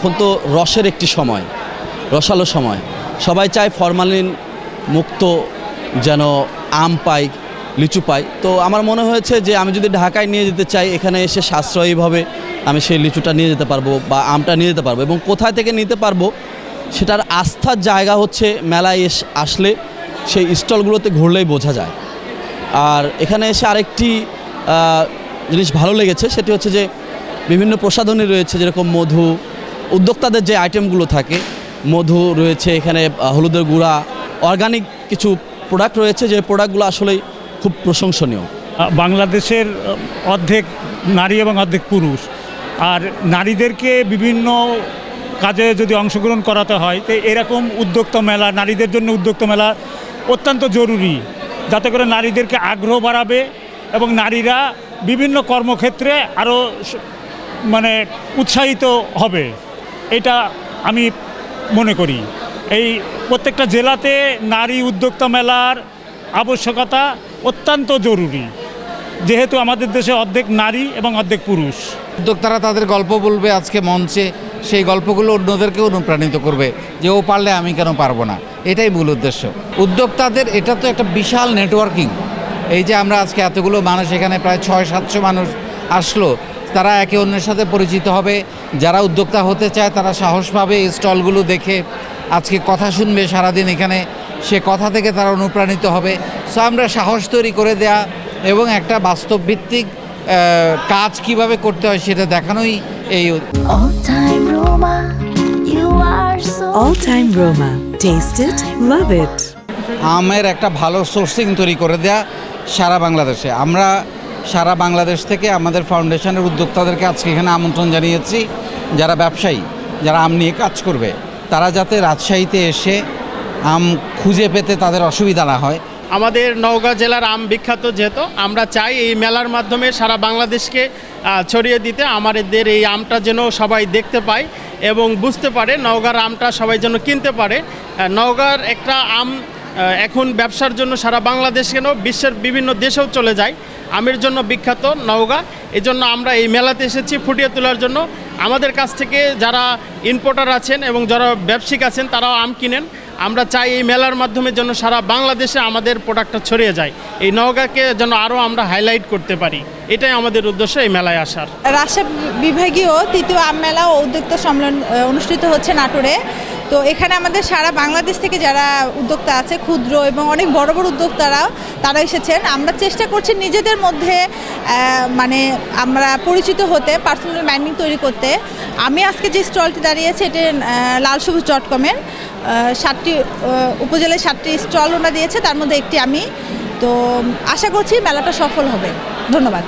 এখন তো রসের একটি সময়, রসালো সময়। সবাই চায় ফরমালিন মুক্ত যেন আম পাই, লিচু পাই। তো আমার মনে হয়েছে যে আমি যদি ঢাকায় নিয়ে যেতে চাই, এখানে এসে সাশ্রয়ীভাবে আমি সেই লিচুটা নিয়ে যেতে পারব বা আমটা নিয়ে যেতে পারব এবং কোথায় থেকে নিতে পারব সেটার আস্থার জায়গা হচ্ছে মেলায় এস, আসলে সেই স্টলগুলোতে ঘুরলেই বোঝা যায়। আর এখানে এসে আরেকটি জিনিস ভালো লেগেছে, সেটি হচ্ছে যে বিভিন্ন প্রসাধনী রয়েছে, যেরকম মধু উদ্যোক্তাদের যে আইটেমগুলো থাকে, মধু রয়েছে, এখানে হলুদের গুঁড়া অর্গানিক কিছু প্রোডাক্ট রয়েছে, যে প্রোডাক্টগুলো আসলেই খুব প্রশংসনীয়। বাংলাদেশের অর্ধেক নারী এবং অর্ধেক পুরুষ। আর নারীদেরকে বিভিন্ন কাজে যদি অংশগ্রহণ করাতে হয়, তো এরকম উদ্যোক্তা মেলা, নারীদের জন্য উদ্যোক্তা মেলা অত্যন্ত জরুরি। যাতে করে নারীদেরকে আগ্রহ বাড়াবে এবং নারীরা বিভিন্ন কর্মক্ষেত্রে আরও মানে উৎসাহিত হবে। এটা আমি মনে করি। এই প্রত্যেকটা জেলাতে নারী উদ্যোক্তা মেলার আবশ্যকতা অত্যন্ত জরুরি। যেহেতু আমাদের দেশে অর্ধেক নারী এবং অর্ধেক পুরুষ। উদ্যোক্তারা তাদের গল্প বলবে আজকে মঞ্চে, সেই গল্পগুলো অন্যদেরকে অনুপ্রাণিত করবে যে ও পারলে আমি কেন পারব না। এটাই মূল উদ্দেশ্য। উদ্যোক্তাদের, এটা তো একটা বিশাল নেটওয়ার্কিং এই যে আমরা আজকে এতগুলো মানুষ, এখানে প্রায় ছয় সাতশো মানুষ আসলো তারা একে অন্যের সাথে পরিচিত হবে। যারা উদ্যোক্তা হতে চায় তারা সাহস পাবে এই স্টলগুলো দেখে। আজকে কথা শুনবে সারাদিন এখানে। সে কথা থেকে তারা অনুপ্রাণিত হবে। সো আমরা সাহস তৈরি করে দেয়া এবং একটা বাস্তবভিত্তিক আহ, কাজ কীভাবে করতে হয় সেটা দেখানোই এই All time Roma, you are so All Time Roma. Taste it, love it. আমের একটা ভালো সোর্সিং তৈরি করে দেয়া সারা বাংলাদেশে। আমরা সারা বাংলাদেশ থেকে আমাদের ফাউন্ডেশনের উদ্যোক্তাদেরকে আজকে এখানে আমন্ত্রণ জানিয়েছি, যারা ব্যবসায়ী, যারা আম নিয়ে কাজ করবে, তারা যাতে রাজশাহীতে এসে আম খুঁজে পেতে তাদের অসুবিধা না হয়। আমাদের নওগাঁ জেলার আম বিখ্যাত যেহেতু, আমরা চাই এই মেলার মাধ্যমে সারা বাংলাদেশকে ছড়িয়ে দিতে, আমাদের এই আমটা যেন সবাই দেখতে পায় এবং বুঝতে পারে নওগাঁর আমটা সবাই যেন কিনতে পারে। নওগাঁর একটা আম এখন ব্যবসার জন্য সারা বাংলাদেশ কেন বিশ্বের বিভিন্ন দেশেও চলে যায়। আমের জন্য বিখ্যাত নওগাঁ। এই জন্য আমরা এই মেলাতে এসেছি ফুটিয়ে তোলার জন্য। আমাদের কাছ থেকে যারা ইম্পোর্টার আছেন এবং যারা ব্যবসায়িক আছেন, তারাও আম কিনেন। আমরা চাই এই মেলার মাধ্যমে যেন সারা বাংলাদেশে আমাদের প্রোডাক্টটা ছড়িয়ে যায়। এই নওগাঁকে যেন আরও আমরা হাইলাইট করতে পারি। এটাই আমাদের উদ্দেশ্য এই মেলায় আসার। রাজশাহী বিভাগীয় তৃতীয় আম মেলা ও উদ্যোক্তা সম্মেলন অনুষ্ঠিত হচ্ছে নাটোরে। তো এখানে আমাদের সারা বাংলাদেশ থেকে যারা উদ্যোক্তা আছে, ক্ষুদ্র এবং অনেক বড় বড় উদ্যোক্তারা তারা এসেছেন। আমরা চেষ্টা করছি নিজেদের মধ্যে মানে আমরা পরিচিত হতে পার্সোনাল ব্র্যান্ডিং তৈরি করতে। আমি আজকে যে স্টলটি দাঁড়িয়েছি এটি লাল সবুজ ডট কমের সাতটি উপজেলায় সাতটি স্টল ওনা দিয়েছে, তার মধ্যে একটি আমি। তো আশা করছি মেলাটা সফল হবে। ধন্যবাদ।